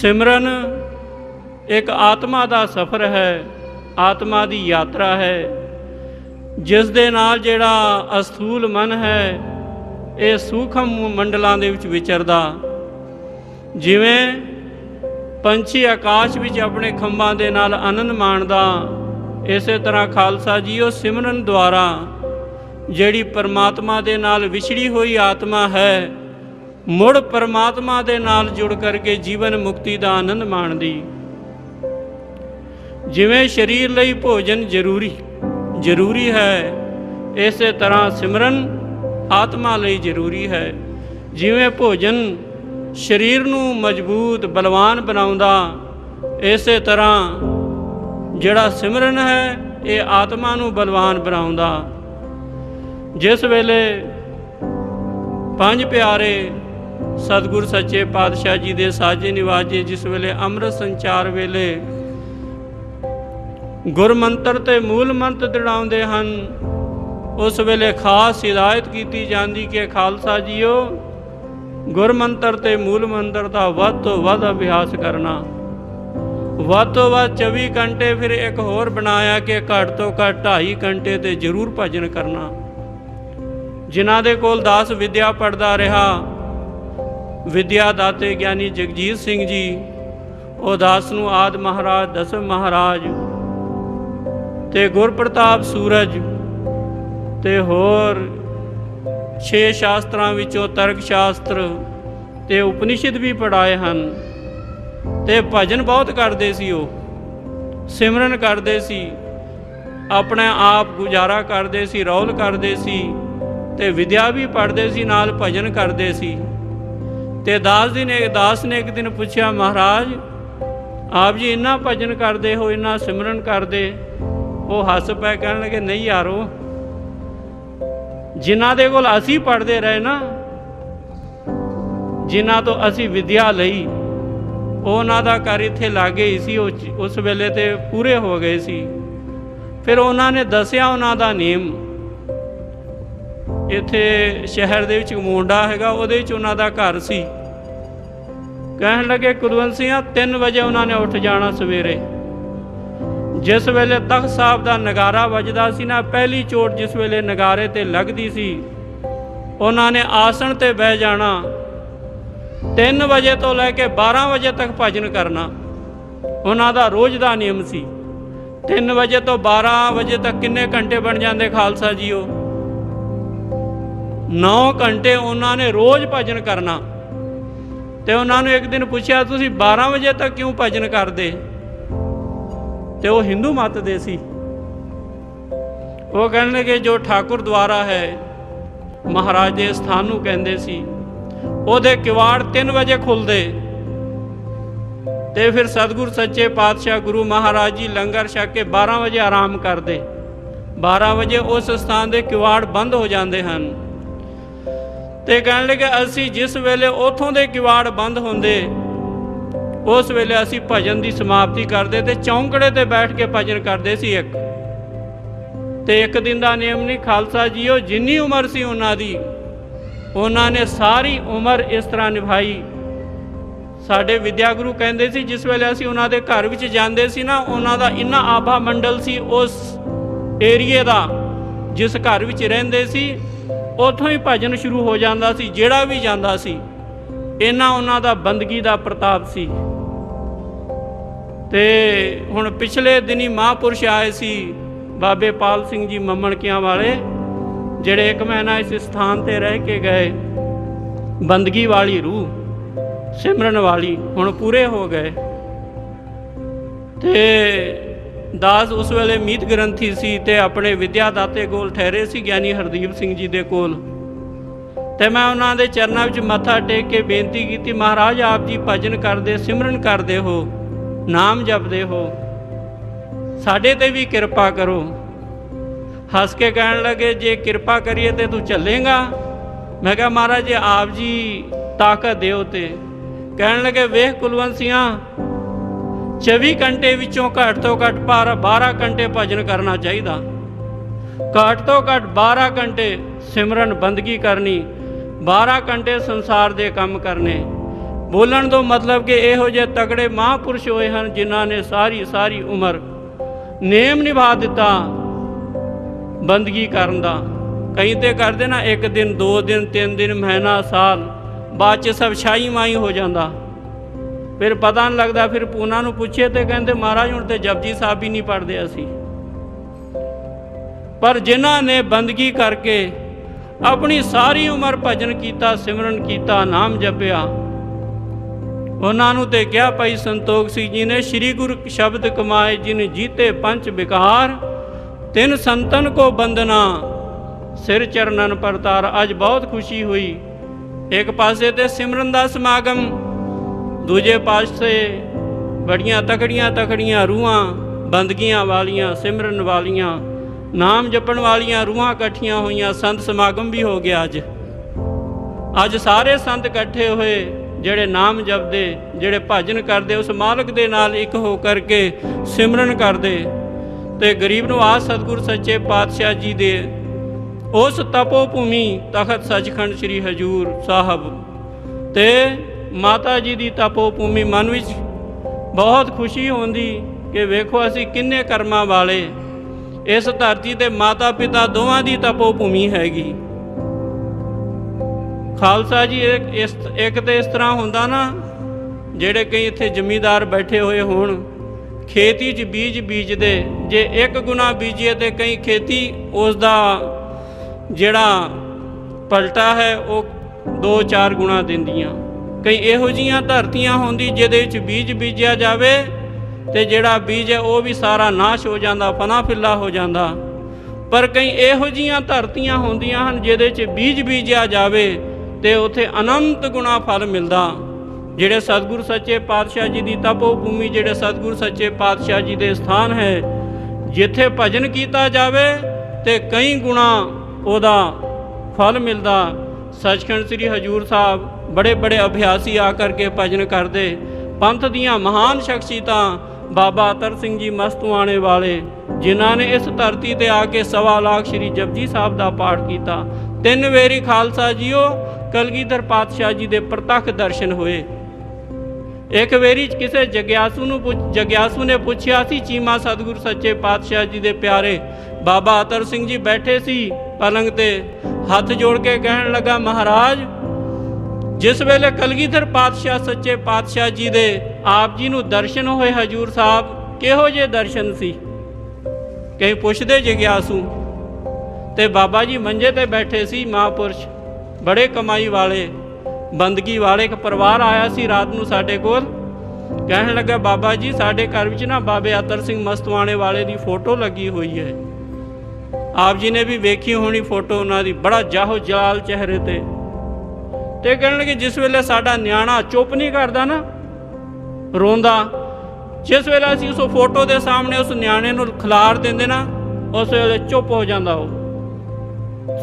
ਸਿਮਰਨ ਇੱਕ ਆਤਮਾ ਦਾ ਸਫ਼ਰ ਹੈ, ਆਤਮਾ ਦੀ ਯਾਤਰਾ ਹੈ। ਜਿਸ ਦੇ ਨਾਲ ਜਿਹੜਾ ਅਸਥੂਲ ਮਨ ਹੈ, ਇਹ ਸੂਖਮ ਮੰਡਲਾਂ ਦੇ ਵਿੱਚ ਵਿਚਰਦਾ। ਜਿਵੇਂ ਪੰਛੀ ਆਕਾਸ਼ ਵਿੱਚ ਆਪਣੇ ਖੰਭਾਂ ਦੇ ਨਾਲ ਆਨੰਦ ਮਾਣਦਾ, ਇਸੇ ਤਰ੍ਹਾਂ ਖਾਲਸਾ ਜੀ ਉਹ ਸਿਮਰਨ ਦੁਆਰਾ ਜਿਹੜੀ ਪਰਮਾਤਮਾ ਦੇ ਨਾਲ ਵਿਛੜੀ ਹੋਈ ਆਤਮਾ ਹੈ ਮੁੜ ਪਰਮਾਤਮਾ ਦੇ ਨਾਲ ਜੁੜ ਕਰਕੇ ਜੀਵਨ ਮੁਕਤੀ ਦਾ ਆਨੰਦ ਮਾਣਦੀ। ਜਿਵੇਂ ਸਰੀਰ ਲਈ ਭੋਜਨ ਜ਼ਰੂਰੀ ਜ਼ਰੂਰੀ ਹੈ, ਇਸੇ ਤਰ੍ਹਾਂ ਸਿਮਰਨ ਆਤਮਾ ਲਈ ਜ਼ਰੂਰੀ ਹੈ। ਜਿਵੇਂ ਭੋਜਨ ਸਰੀਰ ਨੂੰ ਮਜ਼ਬੂਤ, ਬਲਵਾਨ ਬਣਾਉਂਦਾ, ਇਸੇ ਤਰ੍ਹਾਂ ਜਿਹੜਾ ਸਿਮਰਨ ਹੈ, ਇਹ ਆਤਮਾ ਨੂੰ ਬਲਵਾਨ ਬਣਾਉਂਦਾ। ਜਿਸ ਵੇਲੇ ਪੰਜ ਪਿਆਰੇ ਸਤਿਗੁਰ ਸੱਚੇ ਪਾਤਸ਼ਾਹ ਜੀ ਦੇ ਸਾਜੇ ਨਿਵਾਜੇ ਜਿਸ ਵੇਲੇ ਅੰਮ੍ਰਿਤ ਸੰਚਾਰ ਵੇਲੇ ਗੁਰਮੰਤਰ ਤੇ ਮੂਲ ਮੰਤਰ ਦੜਾਉਂਦੇ ਹਨ, ਉਸ ਵੇਲੇ ਖਾਸ ਹਿਦਾਇਤ ਕੀਤੀ ਜਾਂਦੀ ਕਿ ਖਾਲਸਾ ਜੀਓ ਗੁਰਮੰਤਰ ਤੇ ਮੂਲ ਮੰਤਰ ਦਾ ਵੱਧ ਤੋਂ ਵੱਧ ਅਭਿਆਸ ਕਰਨਾ। ਵੱਧ ਤੋਂ ਵੱਧ 24 ਘੰਟੇ ਫਿਰ ਇੱਕ ਹੋਰ ਬਣਾਇਆ ਕਿ ਘੱਟ ਤੋਂ ਘੱਟ 2.5 ਘੰਟੇ ਤੇ ਜ਼ਰੂਰ ਭਜਨ ਕਰਨਾ। ਜਿਨ੍ਹਾਂ ਦੇ ਕੋਲ ਦਾਸ ਵਿਦਿਆ ਪੜਦਾ ਰਿਹਾ ਵਿਦਿਆ ਦਾਤੇ ਗਿਆਨੀ ਜਗਜੀਤ ਸਿੰਘ ਜੀ ਉਹ ਦਾਸ ਨੂੰ ਆਦ ਮਹਾਰਾਜ ਦਸਮ ਮਹਾਰਾਜ ਤੇ ਗੁਰਪ੍ਰਤਾਪ ਸੂਰਜ ਤੇ ਹੋਰ ਛੇ ਸ਼ਾਸਤਰਾਂ ਵਿੱਚੋਂ ਤਰਕ ਸ਼ਾਸਤਰ ਤੇ ਉਪਨਿਸ਼ਦ ਵੀ ਪੜਾਏ ਹਨ ਤੇ ਭਜਨ ਬਹੁਤ ਕਰਦੇ ਸੀ ਉਹ, ਸਿਮਰਨ ਕਰਦੇ ਸੀ, ਆਪਣੇ ਆਪ ਗੁਜ਼ਾਰਾ ਕਰਦੇ ਸੀ, ਰੌਲ ਕਰਦੇ ਸੀ ਤੇ ਵਿਦਿਆ ਵੀ ਪੜ੍ਹਦੇ ਸੀ, ਨਾਲ ਭਜਨ ਕਰਦੇ ਸੀ। ਤੇ ਦਾਸ ਜੀ ਨੇ ਦਾਸ ਨੇ ਇੱਕ ਦਿਨ ਪੁੱਛਿਆ, ਮਹਾਰਾਜ, ਆਪ ਜੀ ਇੰਨਾ ਭਜਨ ਕਰਦੇ ਹੋ, ਇੰਨਾ ਸਿਮਰਨ ਕਰਦੇ, ਉਹ ਹੱਸ ਪਏ ਕਹਿਣ ਲੱਗੇ ਨਹੀਂ ਯਾਰੋ, ਜਿਨ੍ਹਾਂ ਦੇ ਕੋਲ ਅਸੀਂ ਪੜ੍ਹਦੇ ਰਹੇ ਨਾ, ਜਿਨ੍ਹਾਂ ਤੋਂ ਅਸੀਂ ਵਿਦਿਆ ਲਈ, ਉਹਨਾਂ ਦਾ ਘਰ ਇੱਥੇ ਲਾਗੇ ਹੀ ਸੀ, ਉਹ ਉਸ ਵੇਲੇ ਤੇ ਪੂਰੇ ਹੋ ਗਏ ਸੀ। ਫਿਰ ਉਹਨਾਂ ਨੇ ਦੱਸਿਆ ਉਹਨਾਂ ਦਾ ਨੇਮ। ਇੱਥੇ ਸ਼ਹਿਰ ਦੇ ਵਿੱਚ ਇੱਕ ਮੁੰਡਾ ਹੈਗਾ, ਉਹਦੇ ਵਿੱਚ ਉਹਨਾਂ ਦਾ ਘਰ ਸੀ। ਕਹਿਣ ਲੱਗੇ, ਕੁਲਵੰਤ ਸਿੰਘਾ 3 ਵਜੇ ਉਹਨਾਂ ਨੇ ਉੱਠ ਜਾਣਾ ਸਵੇਰੇ। ਜਿਸ ਵੇਲੇ ਤਖਤ ਸਾਹਿਬ ਦਾ ਨਗਾਰਾ ਵੱਜਦਾ ਸੀ ਨਾ, ਪਹਿਲੀ ਚੋਟ ਜਿਸ ਵੇਲੇ ਨਗਾਰੇ ਤੇ ਲੱਗਦੀ ਸੀ, ਉਹਨਾਂ ਨੇ ਆਸਣ ਤੇ ਬਹਿ ਜਾਣਾ। 3 ਵਜੇ ਤੋਂ ਲੈ ਕੇ 12 ਵਜੇ ਤੱਕ ਭਜਨ ਕਰਨਾ। ਉਹਨਾਂ ਦਾ ਰੋਜ਼ ਦਾ ਨਿਯਮ ਸੀ। 3 ਵਜੇ ਤੋਂ 12 ਵਜੇ ਤੱਕ ਕਿੰਨੇ ਘੰਟੇ ਬਣ ਜਾਂਦੇ ਖਾਲਸਾ ਜੀਓ? 9 ਘੰਟੇ ਉਹਨਾਂ ਨੇ ਰੋਜ਼ ਭਜਨ ਕਰਨਾ। ਤੇ ਉਹਨਾਂ ਨੂੰ ਇੱਕ ਦਿਨ ਪੁੱਛਿਆ, ਤੁਸੀਂ 12 ਵਜੇ ਤੱਕ ਕਿਉਂ ਭਜਨ ਕਰਦੇ? ਤੇ ਉਹ ਹਿੰਦੂ ਮਤ ਦੇ ਸੀ। ਉਹ ਕਹਿਣ ਲੱਗੇ ਜੋ ਠਾਕੁਰ ਦੁਆਰਾ ਹੈ, ਮਹਾਰਾਜ ਦੇ ਸਥਾਨ ਨੂੰ ਕਹਿੰਦੇ ਸੀ। ਉਹਦੇ ਕਿਵਾੜ 3 ਵਜੇ ਖੁੱਲਦੇ। ਤੇ ਫਿਰ ਸਤਿਗੁਰ ਸੱਚੇ ਪਾਤਸ਼ਾਹ ਗੁਰੂ ਮਹਾਰਾਜ ਜੀ ਲੰਗਰ ਛਕ ਕੇ 12 ਵਜੇ ਆਰਾਮ ਕਰਦੇ। 12 ਵਜੇ ਉਸ ਸਥਾਨ ਦੇ ਕਿਵਾੜ ਬੰਦ ਹੋ ਜਾਂਦੇ ਹਨ। ਤੇ ਕਹਿਣ ਲੱਗੇ, ਅਸੀਂ ਜਿਸ ਵੇਲੇ ਉਥੋਂ ਦੇ ਕਿਵਾੜ ਬੰਦ ਹੁੰਦੇ, ਉਸ ਵੇਲੇ ਅਸੀਂ ਭਜਨ ਦੀ ਸਮਾਪਤੀ ਕਰਦੇ ਤੇ ਚੌਂਕੜੇ ਤੇ ਬੈਠ ਕੇ ਭਜਨ ਕਰਦੇ ਸੀ ਇੱਕ। ਤੇ ਇੱਕ ਦਿਨ ਦਾ ਨਿਯਮ ਨਹੀਂ, ਖਾਲਸਾ ਜੀਓ, ਜਿੰਨੀ ਉਮਰ ਸੀ ਉਹਨਾਂ ਦੀ, ਉਹਨਾਂ ਨੇ ਸਾਰੀ ਉਮਰ ਇਸ ਤਰ੍ਹਾਂ ਨਿਭਾਈ। ਸਾਡੇ ਵਿਦਿਆ ਗੁਰੂ ਕਹਿੰਦੇ ਸੀ, ਜਿਸ ਵੇਲੇ ਅਸੀਂ ਉਹਨਾਂ ਦੇ ਘਰ ਵਿੱਚ ਜਾਂਦੇ ਸੀ ਨਾ, ਉਹਨਾਂ ਦਾ ਇੰਨਾ ਆਭਾ ਮੰਡਲ ਸੀ ਉਸ ਏਰੀਏ ਦਾ, ਜਿਸ ਘਰ ਵਿੱਚ ਰਹਿੰਦੇ ਸੀ ਉੱਥੋਂ ਹੀ ਭਜਨ ਸ਼ੁਰੂ ਹੋ ਜਾਂਦਾ ਸੀ, ਜਿਹੜਾ ਵੀ ਜਾਂਦਾ ਸੀ, ਇਹਨਾਂ ਉਹਨਾਂ ਦਾ ਬੰਦਗੀ ਦਾ ਪ੍ਰਤਾਪ ਸੀ। ਤੇ ਹੁਣ ਪਿਛਲੇ ਦਿਨੀ ਮਹਾਂਪੁਰਸ਼ ਆਏ ਸੀ ਬਾਬੇ ਪਾਲ ਸਿੰਘ ਜੀ ਮੰਮਣਕਿਆਂ ਵਾਲੇ, ਜਿਹੜੇ ਇੱਕ ਮਹੀਨਾ ਇਸ ਸਥਾਨ ਤੇ ਰਹਿ ਕੇ ਗਏ, ਬੰਦਗੀ ਵਾਲੀ ਰੂਹ, ਸਿਮਰਨ ਵਾਲੀ, ਹੁਣ ਪੂਰੇ ਹੋ ਗਏ। ਤੇ ਦਾਸ ਉਸ ਵੇਲੇ ਮੀਤ ਗ੍ਰੰਥੀ ਸੀ ਤੇ ਆਪਣੇ ਵਿਦਿਆ ਦਾਤੇ ਕੋਲ ਠਹਿਰੇ ਸੀ, ਗਿਆਨੀ ਹਰਦੀਪ ਸਿੰਘ ਜੀ ਦੇ ਕੋਲ। ਤੇ ਮੈਂ ਉਹਨਾਂ ਦੇ ਚਰਨਾਂ ਵਿੱਚ ਮੱਥਾ ਟੇਕ ਕੇ ਬੇਨਤੀ ਕੀਤੀ, ਮਹਾਰਾਜ ਆਪ ਜੀ ਭਜਨ ਕਰਦੇ, ਸਿਮਰਨ ਕਰਦੇ ਹੋ, ਨਾਮ ਜਪਦੇ ਹੋ, ਸਾਡੇ ਤੇ ਵੀ ਕਿਰਪਾ ਕਰੋ। ਹੱਸ ਕੇ ਕਹਿਣ ਲੱਗੇ, ਜੇ ਕਿਰਪਾ ਕਰੀਏ ਤੇ ਤੂੰ ਚੱਲੇਗਾ? ਮੈਂ ਕਿਹਾ, ਮਹਾਰਾਜ, ਜੀ ਆਪ ਜੀ ਤਾਕਤ ਦਿਓ ਤੇ। ਕਹਿਣ ਲੱਗੇ, ਵੇਖ ਕੁਲਵੰਸੀਆਂ 24 ਘੰਟੇ ਵਿੱਚੋਂ ਘੱਟ ਤੋਂ ਘੱਟ ਪਰ 12 ਘੰਟੇ ਭਜਨ ਕਰਨਾ ਚਾਹੀਦਾ। ਘੱਟ ਤੋਂ ਘੱਟ 12 ਘੰਟੇ ਸਿਮਰਨ ਬੰਦਗੀ ਕਰਨੀ 12 ਘੰਟੇ ਸੰਸਾਰ ਦੇ ਕੰਮ ਕਰਨੇ। ਬੋਲਣ ਤੋਂ ਮਤਲਬ ਕਿ ਇਹੋ ਜਿਹੇ ਤਗੜੇ ਮਹਾਂਪੁਰਸ਼ ਹੋਏ ਹਨ ਜਿਨ੍ਹਾਂ ਨੇ ਸਾਰੀ ਸਾਰੀ ਉਮਰ ਨੇਮ ਨਿਭਾ ਦਿੱਤਾ ਬੰਦਗੀ ਕਰਨ ਦਾ। ਕਈ ਤੇ ਕਰਦੇ ਨਾ, ਇੱਕ ਦਿਨ, ਦੋ ਦਿਨ, ਤਿੰਨ ਦਿਨ, ਮਹੀਨਾ, ਸਾਲ, ਬਾਅਦ ਚ ਸਭ ਛਾਈ ਮਾਈ ਹੋ ਜਾਂਦਾ। ਫਿਰ ਪਤਾ ਨਹੀਂ ਲੱਗਦਾ, ਫਿਰ ਪੂਨਾ ਨੂੰ ਪੁੱਛੇ ਤੇ ਕਹਿੰਦੇ, ਮਹਾਰਾਜ, ਹੁਣ ਤੇ ਜਪਜੀ ਸਾਹਿਬ ਵੀ ਨਹੀਂ ਪੜਦੇ ਅਸੀਂ। ਪਰ ਜਿਨ੍ਹਾਂ ਨੇ ਬੰਦਗੀ ਕਰਕੇ ਆਪਣੀ ਸਾਰੀ ਉਮਰ ਭਜਨ ਕੀਤਾ, ਸਿਮਰਨ ਕੀਤਾ, ਨਾਮ ਜਪਿਆ, ਉਹਨਾਂ ਨੂੰ ਤੇ ਕਿਹਾ, ਭਾਈ ਸੰਤੋਖ ਸਿੰਘ ਜੀ ਨੇ ਸ੍ਰੀ ਗੁਰੂ ਸ਼ਬਦ ਕਮਾਏ, ਜਿਨ ਜੀਤੇ ਪੰਜ ਵਿਕਾਰ, ਤਿੰਨ ਸੰਤਨ ਕੋ ਬੰਦਨਾ ਸਿਰ ਚਰਨਨ ਪਰਤਾਰ ਅੱਜ ਬਹੁਤ ਖੁਸ਼ੀ ਹੋਈ। ਇੱਕ ਪਾਸੇ ਤੇ ਸਿਮਰਨ ਦਾ ਸਮਾਗਮ ਦੂਜੇ ਪਾਸੇ ਬੜੀਆਂ ਤਕੜੀਆਂ ਤਕੜੀਆਂ ਰੂਹਾਂ, ਬੰਦਗੀਆਂ ਵਾਲੀਆਂ, ਸਿਮਰਨ ਵਾਲੀਆਂ, ਨਾਮ ਜਪਣ ਵਾਲੀਆਂ ਰੂਹਾਂ ਇਕੱਠੀਆਂ ਹੋਈਆਂ, ਸੰਤ ਸਮਾਗਮ ਵੀ ਹੋ ਗਿਆ ਅੱਜ। ਅੱਜ ਸਾਰੇ ਸੰਤ ਇਕੱਠੇ ਹੋਏ, ਜਿਹੜੇ ਨਾਮ ਜਪਦੇ, ਜਿਹੜੇ ਭਜਨ ਕਰਦੇ, ਉਸ ਮਾਲਕ ਦੇ ਨਾਲ ਇੱਕ ਹੋ ਕਰਕੇ ਸਿਮਰਨ ਕਰਦੇ। ਤੇ ਗਰੀਬ ਨਿਵਾਸ ਸਤਿਗੁਰ ਸੱਚੇ ਪਾਤਸ਼ਾਹ ਜੀ ਦੇ ਉਸ ਤਪੋ ਭੂਮੀ ਤਖਤ ਸੱਚਖੰਡ ਸ੍ਰੀ ਹਜੂਰ ਸਾਹਿਬ ਤੇ ਮਾਤਾ ਜੀ ਦੀ ਤਪੋ ਭੂਮੀ ਮਨ ਵਿੱਚ ਬਹੁਤ ਖੁਸ਼ੀ ਹੁੰਦੀ ਕਿ ਵੇਖੋ ਅਸੀਂ ਕਿੰਨੇ ਕਰਮਾਂ ਵਾਲੇ। ਇਸ ਧਰਤੀ ਤੇ ਮਾਤਾ ਪਿਤਾ ਦੋਵਾਂ ਦੀ ਤਪੋ ਭੂਮੀ ਹੈਗੀ। ਖਾਲਸਾ ਜੀ, ਇੱਕ ਇਸ, ਇੱਕ ਤੇ ਇਸ ਤਰ੍ਹਾਂ ਹੁੰਦਾ ਨਾ, ਜਿਹੜੇ ਕਈ ਇੱਥੇ ਜ਼ਮੀਂਦਾਰ ਬੈਠੇ ਹੋਏ ਹੋਣ, ਖੇਤੀ 'ਚ ਬੀਜ ਬੀਜਦੇ, ਜੇ ਇੱਕ ਗੁਣਾ ਬੀਜੀਏ ਤੇ ਕਈ ਖੇਤੀ ਉਸ ਦਾ ਜਿਹੜਾ ਪਲਟਾ ਹੈ, ਉਹ 2-4 ਗੁਣਾ ਦਿੰਦੀਆਂ। ਕਈ ਇਹੋ ਜੀਆਂ ਧਰਤੀਆਂ ਹੁੰਦੀ ਜਿਹਦੇ ਵਿੱਚ ਬੀਜ ਬੀਜਿਆ ਜਾਵੇ ਤੇ ਜਿਹੜਾ ਬੀਜ ਹੈ ਉਹ ਵੀ ਸਾਰਾ ਨਾਸ਼ ਹੋ ਜਾਂਦਾ, ਫਨਾ ਫਿੱਲਾ ਹੋ ਜਾਂਦਾ। ਪਰ ਕਈ ਇਹੋ ਜੀਆਂ ਧਰਤੀਆਂ ਹੁੰਦੀਆਂ ਹਨ ਜਿਹਦੇ 'ਚ ਬੀਜ ਬੀਜਿਆ ਜਾਵੇ ਤੇ ਉਥੇ ਅਨੰਤ ਗੁਣਾ ਫਲ ਮਿਲਦਾ। ਜਿਹੜੇ ਸਤਿਗੁਰ ਸੱਚੇ ਪਾਤਸ਼ਾਹ ਜੀ ਦੀ ਤਪੋ ਭੂਮੀ ਜਿਹੜੇ ਸਤਿਗੁਰ ਸੱਚੇ ਪਾਤਸ਼ਾਹ ਜੀ ਦੇ ਸਥਾਨ ਹੈ, ਜਿੱਥੇ ਭਜਨ ਕੀਤਾ ਜਾਵੇ ਤੇ ਕਈ ਗੁਣਾ ਉਹਦਾ ਫਲ ਮਿਲਦਾ। ਸੱਚਖੰਡ ਸ੍ਰੀ ਹਜੂਰ ਸਾਹਿਬ ਬੜੇ ਬੜੇ ਅਭਿਆਸੀ ਆ ਕਰਕੇ ਭਜਨ ਕਰਦੇ। ਪੰਥ ਦੀਆਂ ਮਹਾਨ ਸ਼ਖਸੀਅਤਾਂ ਬਾਬਾ ਅਤਰ ਸਿੰਘ ਜੀ ਮਸਤੂਆਣੇ ਵਾਲੇ, ਜਿਨ੍ਹਾਂ ਨੇ ਇਸ ਧਰਤੀ ਤੇ ਆ ਕੇ ਸਵਾ ਲੱਖ ਸ੍ਰੀ ਜਪਜੀ ਸਾਹਿਬ ਦਾ ਪਾਠ ਕੀਤਾ। ਤਿੰਨ ਵੇਰੀ ਖਾਲਸਾ ਜੀਓ, ਕਲਗੀਧਰ ਪਾਤਸ਼ਾਹ ਜੀ ਦੇ ਪ੍ਰਤੱਖ ਦਰਸ਼ਨ ਹੋਏ। ਇੱਕ ਵੇਰੀ ਕਿਸੇ ਜਗਿਆਸੂ ਨੂੰ ਪੁੱਛ- ਜਗਿਆਸੂ ਨੇ ਪੁੱਛਿਆ ਸੀ, ਚੀਮਾ ਸਤਿਗੁਰ ਸੱਚੇ ਪਾਤਸ਼ਾਹ ਜੀ ਦੇ ਪਿਆਰੇ, ਬਾਬਾ ਅਤਰ ਸਿੰਘ ਜੀ ਬੈਠੇ ਸੀ ਪਲੰਗ ਤੇ। ਹੱਥ ਜੋੜ ਕੇ ਕਹਿਣ ਲੱਗਾ, ਮਹਾਰਾਜ ਜਿਸ ਵੇਲੇ ਕਲਗੀਧਰ ਪਾਤਸ਼ਾਹ ਸੱਚੇ ਪਾਤਸ਼ਾਹ ਜੀ ਦੇ ਆਪ ਜੀ ਨੂੰ ਦਰਸ਼ਨ ਹੋਏ ਹਜੂਰ ਸਾਹਿਬ, ਕਿਹੋ ਜਿਹੇ ਦਰਸ਼ਨ ਸੀ? ਕਈ ਪੁੱਛਦੇ ਜਗਿਆਸੂ, ਤੇ ਬਾਬਾ ਜੀ ਮੰਜੇ ਤੇ ਬੈਠੇ ਸੀ ਮਹਾਂਪੁਰਸ਼, ਬੜੇ ਕਮਾਈ ਵਾਲੇ, ਬੰਦਗੀ ਵਾਲੇ, ਇੱਕ ਪਰਿਵਾਰ ਆਇਆ ਸੀ ਰਾਤ ਨੂੰ ਸਾਡੇ ਕੋਲ, ਕਹਿਣ ਲੱਗਾ, ਬਾਬਾ ਜੀ, ਸਾਡੇ ਘਰ ਵਿੱਚ ਨਾ ਬਾਬੇ ਅਤਰ ਸਿੰਘ ਮਸਤਵਾਣੇ ਵਾਲੇ ਦੀ ਫੋਟੋ ਲੱਗੀ ਹੋਈ ਹੈ। ਆਪ ਜੀ ਨੇ ਵੀ ਵੇਖੀ ਹੋਣੀ ਫੋਟੋ ਉਹਨਾਂ ਦੀ, ਬੜਾ ਜਾਹੋ ਜਲਾਲ ਚਿਹਰੇ ਤੇ। ਤੇ ਕਹਿਣ ਲੱਗੇ ਜਿਸ ਵੇਲੇ ਸਾਡਾ ਨਿਆਣਾ ਚੁੱਪ ਨਹੀਂ ਕਰਦਾ ਨਾ, ਰੋਂਦਾ, ਜਿਸ ਵੇਲੇ ਅਸੀਂ ਉਸ ਫੋਟੋ ਦੇ ਸਾਹਮਣੇ ਉਸ ਨਿਆਣੇ ਨੂੰ ਖਿਲਾਰ ਦਿੰਦੇ ਨਾ, ਉਸ ਵੇਲੇ ਚੁੱਪ ਹੋ ਜਾਂਦਾ ਉਹ।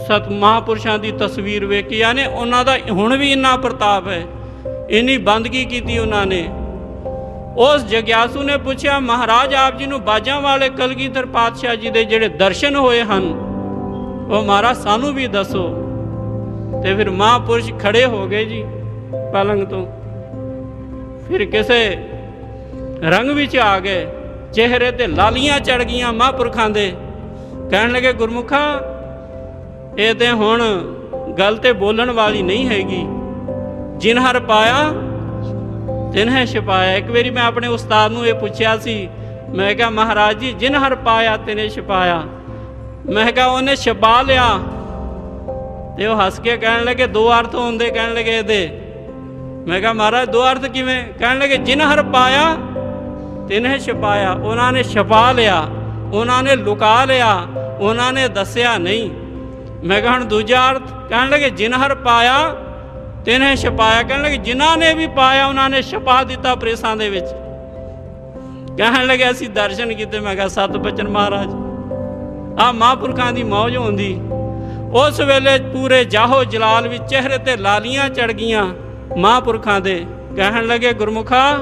ਸਤ ਮਹਾਪੁਰਸ਼ਾਂ ਦੀ ਤਸਵੀਰ ਵੇਖ ਕੇ ਯਾਨੀ ਉਹਨਾਂ ਦਾ ਹੁਣ ਵੀ ਇੰਨਾ ਪ੍ਰਤਾਪ ਹੈ, ਇੰਨੀ ਬੰਦਗੀ ਕੀਤੀ ਉਹਨਾਂ ਨੇ। ਉਸ ਜਗਿਆਸੂ ਨੇ ਪੁੱਛਿਆ, ਮਹਾਰਾਜ, ਆਪ ਜੀ ਨੂੰ ਬਾਜਾਂ ਵਾਲੇ ਕਲਗੀਧਰ ਪਾਤਸ਼ਾਹ ਜੀ ਦੇ ਜਿਹੜੇ ਦਰਸ਼ਨ ਹੋਏ ਹਨ, ਉਹ ਮਹਾਰਾਜ ਸਾਨੂੰ ਵੀ ਦੱਸੋ। ਤੇ ਫਿਰ ਮਹਾਂਪੁਰਸ਼ ਖੜੇ ਹੋ ਗਏ ਜੀ ਪਲੰਗ ਤੋਂ। ਫਿਰ ਕਿਸੇ ਰੰਗ ਵਿੱਚ ਆ ਗਏ, ਚਿਹਰੇ ਤੇ ਲਾਲੀਆਂ ਚੜ ਗਈਆਂ ਮਹਾਂਪੁਰਖਾਂ ਦੇ। ਕਹਿਣ ਲੱਗੇ, ਗੁਰਮੁਖਾ, ਇਹ ਤੇ ਹੁਣ ਗੱਲ ਤੇ ਬੋਲਣ ਵਾਲੀ ਨਹੀਂ ਹੈਗੀ। ਜਿਨ ਹਰ ਪਾਇਆ, ਤਿਨ ਹੈ ਛਪਾਇਆ। ਇੱਕ ਵਾਰੀ ਮੈਂ ਆਪਣੇ ਉਸਤਾਦ ਨੂੰ ਇਹ ਪੁੱਛਿਆ ਸੀ, ਮੈਂ ਕਿਹਾ, ਮਹਾਰਾਜ ਜੀ, ਜਿਨ ਹਰ ਪਾਇਆ, ਤਿਨੇ ਛਪਾਇਆ। ਮੈਂ ਕਿਹਾ, ਉਹਨੇ ਛਪਾ ਲਿਆ। ਤੇ ਉਹ ਹੱਸ ਕੇ ਕਹਿਣ ਲੱਗੇ, ਦੋ ਅਰਥ ਹੁੰਦੇ ਕਹਿਣ ਲੱਗੇ ਇਹਦੇ। ਮੈਂ ਕਿਹਾ, ਮਹਾਰਾਜ, ਦੋ ਅਰਥ ਕਿਵੇਂ? ਕਹਿਣ ਲੱਗੇ ਜਿਨ ਹਰ ਪਾਇਆ, ਤਿਨੇ ਛਪਾਇਆ। ਉਹਨਾਂ ਨੇ ਛਪਾ ਲਿਆ, ਉਹਨਾਂ ਨੇ ਲੁਕਾ ਲਿਆ, ਉਹਨਾਂ ਨੇ ਦੱਸਿਆ ਨਹੀਂ। ਮੈਂ ਕਿਹਾ, ਹੁਣ ਦੂਜਾ ਅਰਥ? ਕਹਿਣ ਲੱਗੇ ਜਿਨ ਹਰ ਪਾਇਆ, ਤਿਨੇ ਛਪਾਇਆ। ਕਹਿਣ ਲੱਗੇ, ਜਿਨ੍ਹਾਂ ਨੇ ਵੀ ਪਾਇਆ, ਉਹਨਾਂ ਨੇ ਛਪਾ ਦਿੱਤਾ ਪ੍ਰੇਸਾਂ ਦੇ ਵਿੱਚ। ਕਹਿਣ ਲੱਗੇ, ਅਸੀਂ ਦਰਸ਼ਨ ਕੀਤੇ। ਮੈਂ ਕਿਹਾ, ਸਤ ਬਚਨ ਮਹਾਰਾਜ ਆ ਮਹਾਂਪੁਰਖਾਂ ਦੀ ਮੌਜ ਹੁੰਦੀ। ਉਸ ਵੇਲੇ ਪੂਰੇ ਜਾਹੋ ਜਲਾਲ ਵਿੱਚ ਚਿਹਰੇ ਤੇ ਲਾਲੀਆਂ ਚੜ ਗਈਆਂ ਮਹਾਂਪੁਰਖਾਂ ਦੇ। ਕਹਿਣ ਲੱਗੇ, ਗੁਰਮੁਖਾ,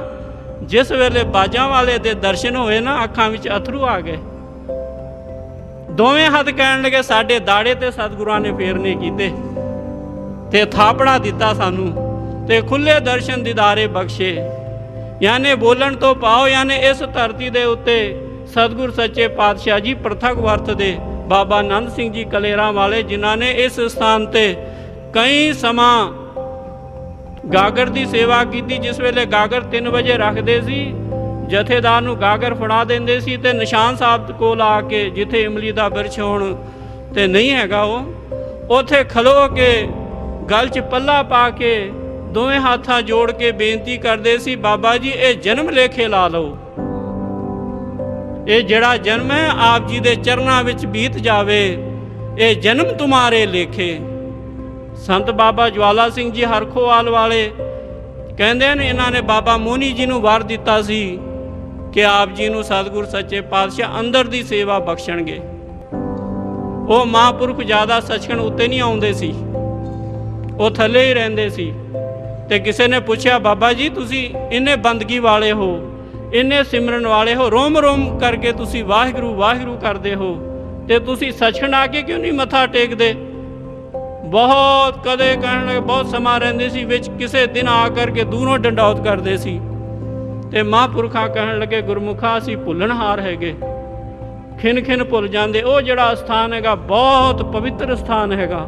ਜਿਸ ਵੇਲੇ ਬਾਜਾਂ ਵਾਲੇ ਦੇ ਦਰਸ਼ਨ ਹੋਏ ਨਾ, ਅੱਖਾਂ ਵਿੱਚ ਅਥਰੂ ਆ ਗਏ। ਦੋਵੇਂ ਹੱਥ ਕਹਿਣ ਲੱਗੇ, ਸਾਡੇ ਦਾੜੇ ਤੇ ਸਤਿਗੁਰਾਂ ਨੇ ਫੇਰਨੇ ਕੀਤੇ। ਤੇ ਥਾਪੜਾ ਦਿੱਤਾ ਸਾਨੂੰ ਤੇ ਖੁੱਲੇ ਦਰਸ਼ਨ ਦਿਦਾਰੇ ਬਖਸ਼ੇ। ਯਾਨੇ ਬੋਲਣ ਤੋਂ ਪਾਓ, ਯਾਨੇ ਇਸ ਧਰਤੀ ਦੇ ਉੱਤੇ ਸਤਿਗੁਰ ਸੱਚੇ ਪਾਤਸ਼ਾਹ ਜੀ ਪ੍ਰਥਕ ਵਰਤਦੇ ਬਾਬਾ ਆਨੰਦ ਸਿੰਘ ਜੀ ਕਲੇਰਾਂ ਵਾਲੇ, ਜਿਨ੍ਹਾਂ ਨੇ ਇਸ ਸਥਾਨ ਤੇ ਕਈ ਸਮਾਂ ਗਾਗਰ ਦੀ ਸੇਵਾ ਕੀਤੀ, ਜਿਸ ਵੇਲੇ ਗਾਗਰ 3 ਵਜੇ ਰੱਖਦੇ ਸੀ, ਜਥੇਦਾਰ ਨੂੰ ਗਾਗਰ ਫੜਾ ਦਿੰਦੇ ਸੀ ਤੇ ਨਿਸ਼ਾਨ ਸਾਹਿਬ ਕੋਲ ਆ ਕੇ ਜਿੱਥੇ ਇਮਲੀ ਦਾ ਬਿਰਛ ਹੋਣ ਤੇ ਨਹੀਂ ਹੈਗਾ ਉਹ, ਉਥੇ ਖਲੋ ਕੇ ਗਲ 'ਚ ਪੱਲਾ ਪਾ ਕੇ ਦੋਵੇਂ ਹੱਥਾਂ ਜੋੜ ਕੇ ਬੇਨਤੀ ਕਰਦੇ ਸੀ, ਬਾਬਾ ਜੀ, ਇਹ ਜਨਮ ਲੇਖੇ ਲਾ ਲਓ। ਇਹ ਜਿਹੜਾ ਜਨਮ ਹੈ, ਆਪ ਜੀ ਦੇ ਚਰਨਾਂ ਵਿੱਚ ਬੀਤ ਜਾਵੇ, ਇਹ ਜਨਮ ਤੁਮਾਰੇ ਲੇਖੇ। ਸੰਤ ਬਾਬਾ ਜਵਾਲਾ ਸਿੰਘ ਜੀ ਹਰਖੋਵਾਲ ਵਾਲੇ ਕਹਿੰਦੇ ਨੇ ਇਹਨਾਂ ਨੇ ਬਾਬਾ ਮੋਨੀ ਜੀ ਨੂੰ ਵਾਰ ਦਿੱਤਾ ਸੀ ਕਿ ਆਪ ਜੀ ਨੂੰ ਸਤਿਗੁਰ ਸੱਚੇ ਪਾਤਸ਼ਾਹ ਅੰਦਰ ਦੀ ਸੇਵਾ ਬਖਸ਼ਣਗੇ। ਉਹ ਮਹਾਂਪੁਰਖ ਜ਼ਿਆਦਾ ਸੱਚਖੰਡ ਉੱਤੇ ਨਹੀਂ ਆਉਂਦੇ ਸੀ। ਉਹ ਥੱਲੇ ਹੀ ਰਹਿੰਦੇ ਸੀ। ਤੇ ਕਿਸੇ ਨੇ ਪੁੱਛਿਆ, ਬਾਬਾ ਜੀ, ਤੁਸੀਂ ਇੰਨੇ ਬੰਦਗੀ ਵਾਲੇ ਹੋ ਇੰਨੇ ਸਿਮਰਨ ਵਾਲੇ ਹੋ ਰੋਮ ਰੋਮ ਕਰਕੇ ਤੁਸੀਂ ਵਾਹਿਗੁਰੂ ਵਾਹਿਗੁਰੂ ਕਰਦੇ ਹੋ। ਤੇ ਤੁਸੀਂ ਸਛਣ ਆ ਕੇ ਕਿਉਂ ਨਹੀਂ ਮੱਥਾ ਟੇਕਦੇ? ਬਹੁਤ ਕਦੇ ਕਹਿਣ ਲੱਗੇ, ਬਹੁਤ ਸਮਾਂ ਰਹਿੰਦੇ ਸੀ, ਵਿੱਚ ਕਿਸੇ ਦਿਨ ਆ ਕਰਕੇ ਦੂਰੋਂ ਡੰਡੌਤ ਕਰਦੇ ਸੀ। ਤੇ ਮਹਾਂਪੁਰਖਾਂ ਕਹਿਣ ਲੱਗੇ, ਗੁਰਮੁਖਾ, ਅਸੀਂ ਭੁੱਲਣਹਾਰ ਹੈਗੇ। ਖਿਨ ਖਿਨ ਭੁੱਲ ਜਾਂਦੇ। ਉਹ ਜਿਹੜਾ ਸਥਾਨ ਹੈਗਾ, ਬਹੁਤ ਪਵਿੱਤਰ ਸਥਾਨ ਹੈਗਾ।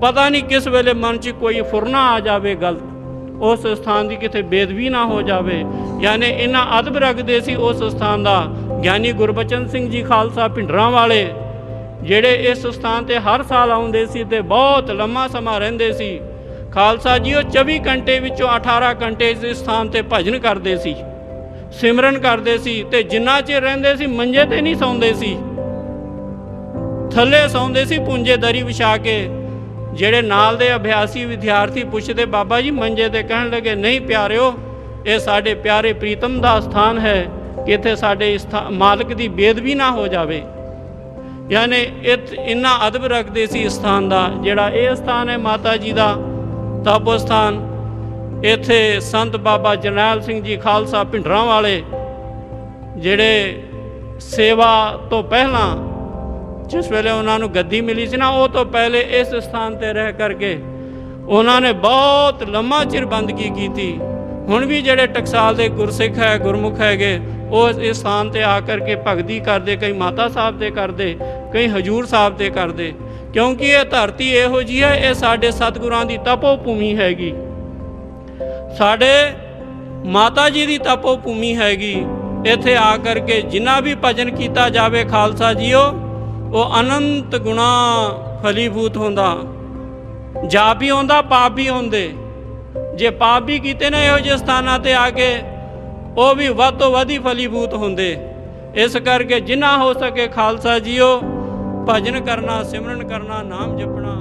ਪਤਾ ਨਹੀਂ ਕਿਸ ਵੇਲੇ ਮਨ 'ਚ ਕੋਈ ਫੁਰਨਾ ਆ ਜਾਵੇ, ਗਲਤ। ਉਸ ਸਥਾਨ ਦੀ ਕਿਤੇ ਬੇਦਬੀ ਨਾ ਹੋ ਜਾਵੇ। ਯਾਨੀ ਇਹਨਾਂ ਅਦਬ ਰੱਖਦੇ ਸੀ ਉਸ ਸਥਾਨ ਦਾ। ਗਿਆਨੀ ਗੁਰਬਚਨ ਸਿੰਘ ਜੀ ਖਾਲਸਾ ਭਿੰਡਰਾਂ ਵਾਲੇ, ਜਿਹੜੇ ਇਸ ਸਥਾਨ ਤੇ ਹਰ ਸਾਲ ਆਉਂਦੇ ਸੀ ਤੇ ਬਹੁਤ ਲੰਮਾ ਸਮਾਂ ਰਹਿੰਦੇ ਸੀ। ਖਾਲਸਾ ਜੀ ਉਹ 24 ਘੰਟੇ ਵਿੱਚੋਂ 18 ਘੰਟੇ ਇਸ ਸਥਾਨ ਤੇ ਭਜਨ ਕਰਦੇ ਸੀ, ਸਿਮਰਨ ਕਰਦੇ ਸੀ ਤੇ ਜਿੰਨਾ ਚਿਰ ਰਹਿੰਦੇ ਸੀ ਮੰਜੇ ਤੇ ਨਹੀਂ ਸੌਂਦੇ ਸੀ। ਥੱਲੇ ਸੌਂਦੇ ਸੀ ਪੁੰਜੇ ਦਰੀ ਵਿਛਾ ਕੇ। ਜਿਹੜੇ ਨਾਲ ਦੇ ਅਭਿਆਸੀ ਵਿਦਿਆਰਥੀ ਪੁੱਛਦੇ, ਬਾਬਾ ਜੀ ਮੰਜੇ ਤੇ ਕਹਿਣ ਲੱਗੇ, ਨਹੀਂ ਪਿਆਰਿਓ, ਇਹ ਸਾਡੇ ਪਿਆਰੇ ਪ੍ਰੀਤਮ ਦਾ ਸਥਾਨ ਹੈ। ਕਿ ਇੱਥੇ ਸਾਡੇ ਸਥਾ- ਮਾਲਕ ਦੀ ਬੇਦਬੀ ਨਾ ਹੋ ਜਾਵੇ। ਯਾਨੀ ਇਹ ਇੰਨਾ ਅਦਬ ਰੱਖਦੇ ਸੀ ਇਸ ਸਥਾਨ ਦਾ, ਜਿਹੜਾ ਇਹ ਸਥਾਨ ਹੈ ਮਾਤਾ ਜੀ ਦਾ ਤਪੋ ਸਥਾਨ ਇੱਥੇ ਸੰਤ ਬਾਬਾ ਜਰਨੈਲ ਸਿੰਘ ਜੀ ਖਾਲਸਾ ਭਿੰਡਰਾਂ ਵਾਲੇ ਜਿਹੜੇ ਸੇਵਾ ਤੋਂ ਪਹਿਲਾਂ ਜਿਸ ਵੇਲੇ ਉਹਨਾਂ ਨੂੰ ਗੱਦੀ ਮਿਲੀ ਸੀ ਨਾ, ਉਹ ਤੋਂ ਪਹਿਲੇ ਇਸ ਸਥਾਨ ਤੇ ਰਹਿ ਕਰਕੇ ਉਹਨਾਂ ਨੇ ਬਹੁਤ ਲੰਮਾ ਚਿਰ ਬੰਦਗੀ ਕੀਤੀ। ਹੁਣ ਵੀ ਜਿਹੜੇ ਟਕਸਾਲ ਦੇ ਗੁਰਸਿੱਖ ਹੈ, ਗੁਰਮੁਖ ਹੈਗੇ, ਉਹ ਇਸ ਸਥਾਨ ਤੇ ਆ ਕਰਕੇ ਭਗਤੀ ਕਰਦੇ, ਕਈ ਮਾਤਾ ਸਾਹਿਬ ਦੇ ਕਰਦੇ, ਕਈ ਹਜੂਰ ਸਾਹਿਬ ਦੇ ਕਰਦੇ। ਕਿਉਂਕਿ ਇਹ ਧਰਤੀ ਇਹੋ ਜੀ ਹੈ, ਇਹ ਸਾਡੇ ਸਤਿਗੁਰਾਂ ਦੀ ਤਪੋ ਭੂਮੀ ਹੈਗੀ। ਸਾਡੇ ਮਾਤਾ ਜੀ ਦੀ ਤਪੋ ਭੂਮੀ ਹੈਗੀ। ਇੱਥੇ ਆ ਕਰਕੇ ਜਿੰਨਾ ਵੀ ਭਜਨ ਕੀਤਾ ਜਾਵੇ ਖਾਲਸਾ ਜੀਓ ਉਹ ਅਨੰਤ ਗੁਣਾ ਫਲੀਭੂਤ ਹੁੰਦਾ। ਜਾਪ ਵੀ ਹੁੰਦਾ ਪਾਪ ਵੀ ਹੁੰਦੇ ਜੇ ਪਾਪ ਵੀ ਕੀਤੇ ਨੇ ਇਹੋ ਜਿਹੇ ਸਥਾਨਾਂ ਤੇ ਆ ਕੇ, ਉਹ ਵੀ ਵੱਧ ਤੋਂ ਵੱਧ ਹੀ ਫਲੀਭੂਤ ਹੁੰਦੇ। ਇਸ ਕਰਕੇ ਜਿੰਨਾ ਹੋ ਸਕੇ ਖਾਲਸਾ ਜੀਓ, ਭਜਨ ਕਰਨਾ, ਸਿਮਰਨ ਕਰਨਾ, ਨਾਮ ਜਪਣਾ।